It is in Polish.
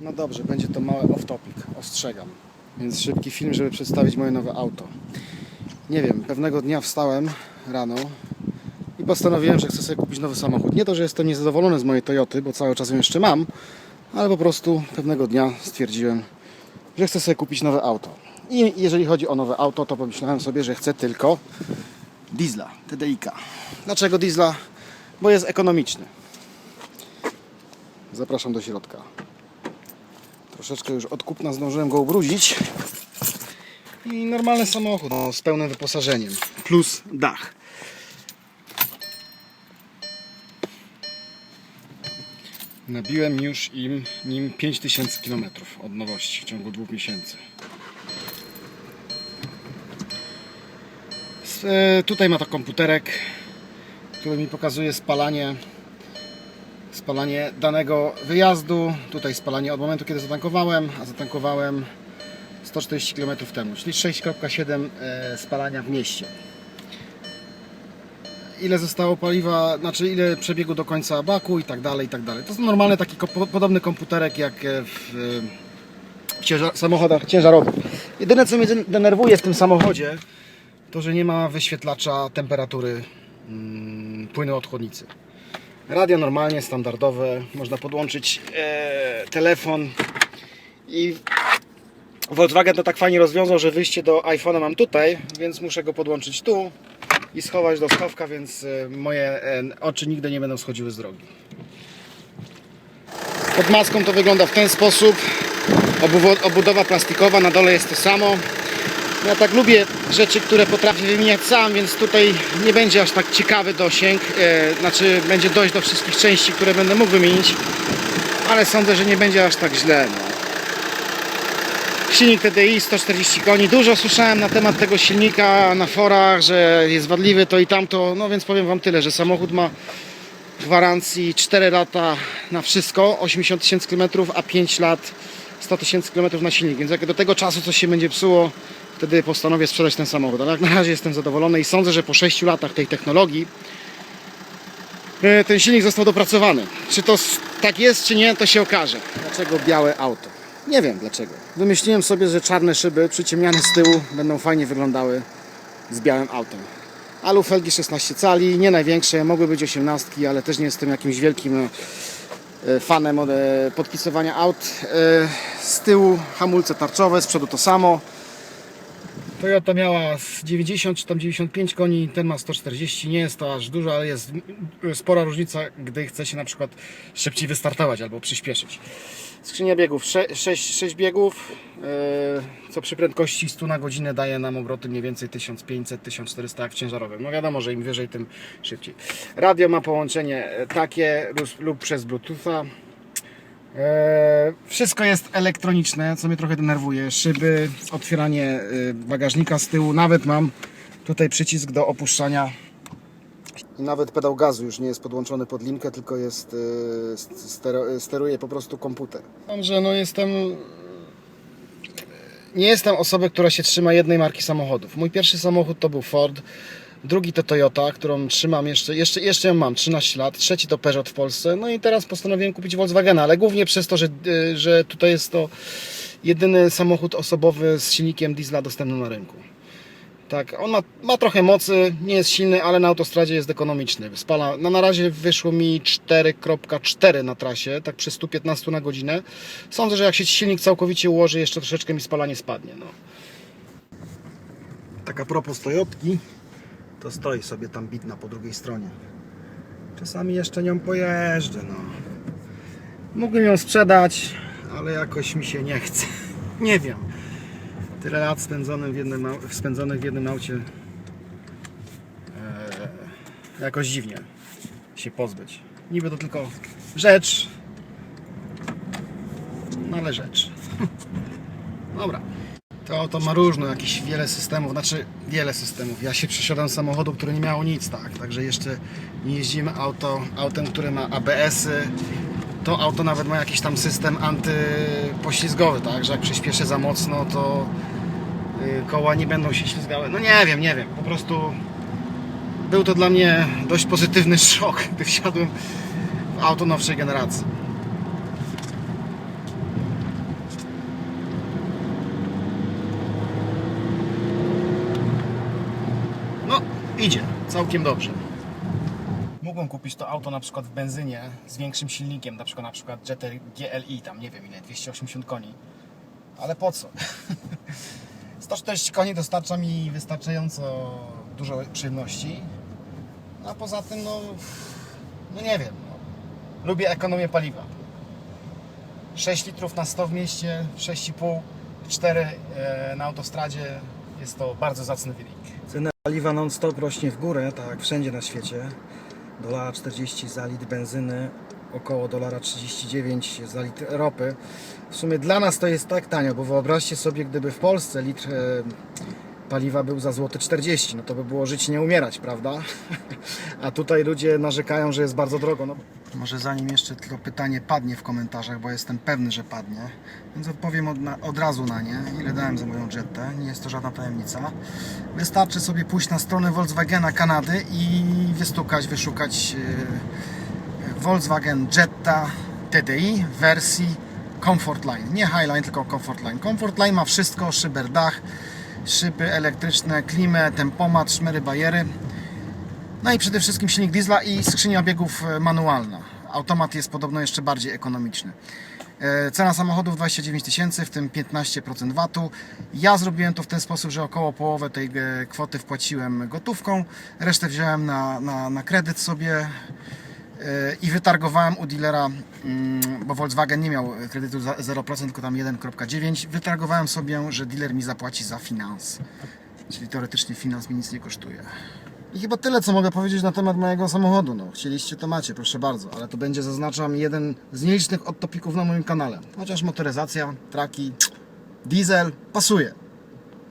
No dobrze, będzie to mały off-topic, ostrzegam. Więc szybki film, żeby przedstawić moje nowe auto. Nie wiem, pewnego dnia wstałem rano i postanowiłem, że chcę sobie kupić nowy samochód. Nie to, że jestem niezadowolony z mojej Toyoty, bo cały czas ją jeszcze mam, ale po prostu pewnego dnia stwierdziłem, że chcę sobie kupić nowe auto. I jeżeli chodzi o nowe auto, to pomyślałem sobie, że chcę tylko diesla, TDI-ka. Dlaczego diesla? Bo jest ekonomiczny. Zapraszam do środka. Troszeczkę już od kupna zdążyłem go ubrudzić. I normalny samochód no, z pełnym wyposażeniem. Plus dach. Nabiłem już im nim 5000 km od nowości w ciągu dwóch miesięcy. E, Tutaj ma to komputerek, który mi pokazuje spalanie spalanie danego wyjazdu. Tutaj spalanie od momentu, kiedy zatankowałem, a zatankowałem 140 km temu, czyli 6,7 e, spalania w mieście. Ile zostało paliwa, znaczy ile przebiegu do końca baku i tak dalej, i tak dalej. To jest normalny taki podobny komputerek jak e, w, w ciężar- samochodach ciężarowych. Jedyne co mnie denerwuje w tym samochodzie, to że nie ma wyświetlacza temperatury mm, płynu od chłodnicy. Radio normalnie, standardowe. Można podłączyć e, telefon i Volkswagen to tak fajnie rozwiązał, że wyjście do iPhone'a mam tutaj, więc muszę go podłączyć tu i schować do schowka, więc e, moje e, oczy nigdy nie będą schodziły z drogi. Pod maską to wygląda w ten sposób. Obudowa plastikowa, na dole jest to samo. Ja tak lubię rzeczy, które potrafię wymieniać sam, więc tutaj nie będzie aż tak ciekawy dosięg. E, znaczy będzie dojść do wszystkich części, które będę mógł wymienić, ale sądzę, że nie będzie aż tak źle. No. Silnik TDI 140 koni. Dużo słyszałem na temat tego silnika na forach, że jest wadliwy to i tamto. No więc powiem Wam tyle, że samochód ma gwarancji 4 lata na wszystko, 80 tysięcy km, a 5 lat 100 tysięcy km na silnik. Więc jak do tego czasu coś się będzie psuło, wtedy postanowię sprzedać ten samochód. Ale jak na razie jestem zadowolony i sądzę, że po 6 latach tej technologii e, ten silnik został dopracowany. Czy to tak jest, czy nie, to się okaże. Dlaczego białe auto? Nie wiem dlaczego. Wymyśliłem sobie, że czarne szyby przyciemniane z tyłu będą fajnie wyglądały z białym autem. Alu felgi 16 cali, nie największe, mogły być 18, ale też nie jestem jakimś wielkim e, fanem od, e, podpisywania aut. E, Z tyłu hamulce tarczowe, z przodu to samo. Toyota miała z 90 czy tam 95 koni, ten ma 140, nie jest to aż dużo, ale jest spora różnica, gdy chce się na przykład szybciej wystartować albo przyspieszyć. Skrzynia biegów, 6, 6 biegów, e, co przy prędkości 100 na godzinę daje nam obroty mniej więcej 1500-1400 jak w ciężarowym. No wiadomo, że im wyżej, tym szybciej. Radio ma połączenie takie lub przez Bluetootha. E, Wszystko jest elektroniczne, co mnie trochę denerwuje. Szyby, otwieranie e, bagażnika z tyłu, nawet mam tutaj przycisk do opuszczania. I nawet pedał gazu już nie jest podłączony pod linkę, tylko jest e, stero, steruje po prostu komputer. Że no jestem nie jestem osobą, która się trzyma jednej marki samochodów. Mój pierwszy samochód to był Ford, drugi to Toyota, którą trzymam jeszcze, jeszcze, jeszcze ją mam 13 lat, trzeci to Peugeot w Polsce, no i teraz postanowiłem kupić Volkswagena, ale głównie przez to, że, y, że tutaj jest to jedyny samochód osobowy z silnikiem diesla dostępny na rynku. Tak, on ma, ma trochę mocy, nie jest silny, ale na autostradzie jest ekonomiczny. Spala, no na razie wyszło mi 4.4 na trasie, tak przy 115 na godzinę. Sądzę, że jak się silnik całkowicie ułoży, jeszcze troszeczkę mi spalanie spadnie. No. Tak a propos Toyotki, to stoi sobie tam bitna po drugiej stronie. Czasami jeszcze nią pojeżdżę, no. Mógłbym ją sprzedać, ale jakoś mi się nie chce. Nie wiem. Tyle lat spędzonych w jednym, spędzonych w jednym aucie. Eee, jakoś dziwnie się pozbyć. Niby to tylko rzecz, no ale rzecz. Dobra. To auto ma różne, jakieś wiele systemów, znaczy wiele systemów. Ja się przesiadam z samochodu, który nie miało nic, tak. Także jeszcze nie jeździmy auto, autem, które ma ABS-y. To auto nawet ma jakiś tam system antypoślizgowy, tak, że jak przyspieszę za mocno, to y, koła nie będą się ślizgały. No nie wiem, nie wiem. Po prostu był to dla mnie dość pozytywny szok, gdy wsiadłem w auto nowszej generacji. Idzie, całkiem dobrze. Mógłbym kupić to auto na przykład w benzynie z większym silnikiem, na przykład, na przykład Jetter GLI, tam nie wiem ile, 280 koni. Ale po co? 140 koni dostarcza mi wystarczająco dużo przyjemności. A poza tym, no, no nie wiem. No. Lubię ekonomię paliwa. 6 litrów na 100 w mieście, 6,5, 4 e, na autostradzie. Jest to bardzo zacny wynik. Cena paliwa non-stop rośnie w górę, tak wszędzie na świecie. Dolara 40 za litr benzyny, około dolara 39 za litr ropy. W sumie dla nas to jest tak tanio, bo wyobraźcie sobie, gdyby w Polsce litr e, paliwa był za złoty 40, no to by było żyć nie umierać, prawda? A tutaj ludzie narzekają, że jest bardzo drogo. No. Może zanim jeszcze tylko pytanie padnie w komentarzach, bo jestem pewny, że padnie, więc odpowiem od, na, od razu na nie, ile dałem za moją Jettę, nie jest to żadna tajemnica. Wystarczy sobie pójść na stronę Volkswagena Kanady i wystukać, wyszukać e, Volkswagen Jetta TDI w wersji Comfort Line. Nie Highline, tylko Comfort Line. Comfort Line ma wszystko, szyber dach, szyby elektryczne, klimę, tempomat, szmery, bajery. No i przede wszystkim silnik diesla i skrzynia biegów e, manualna. Automat jest podobno jeszcze bardziej ekonomiczny. E, Cena samochodów 29 tysięcy, w tym 15% VAT-u. Ja zrobiłem to w ten sposób, że około połowę tej e, kwoty wpłaciłem gotówką, resztę wziąłem na, na, na kredyt sobie i wytargowałem u dealera, mm, bo Volkswagen nie miał kredytu za 0%, tylko tam 1,9. Wytargowałem sobie, że dealer mi zapłaci za finans. Czyli teoretycznie finans mi nic nie kosztuje. I chyba tyle, co mogę powiedzieć na temat mojego samochodu. No, chcieliście, to macie, proszę bardzo. Ale to będzie, zaznaczam, jeden z nielicznych odtopików na moim kanale. Chociaż motoryzacja, traki, diesel, pasuje.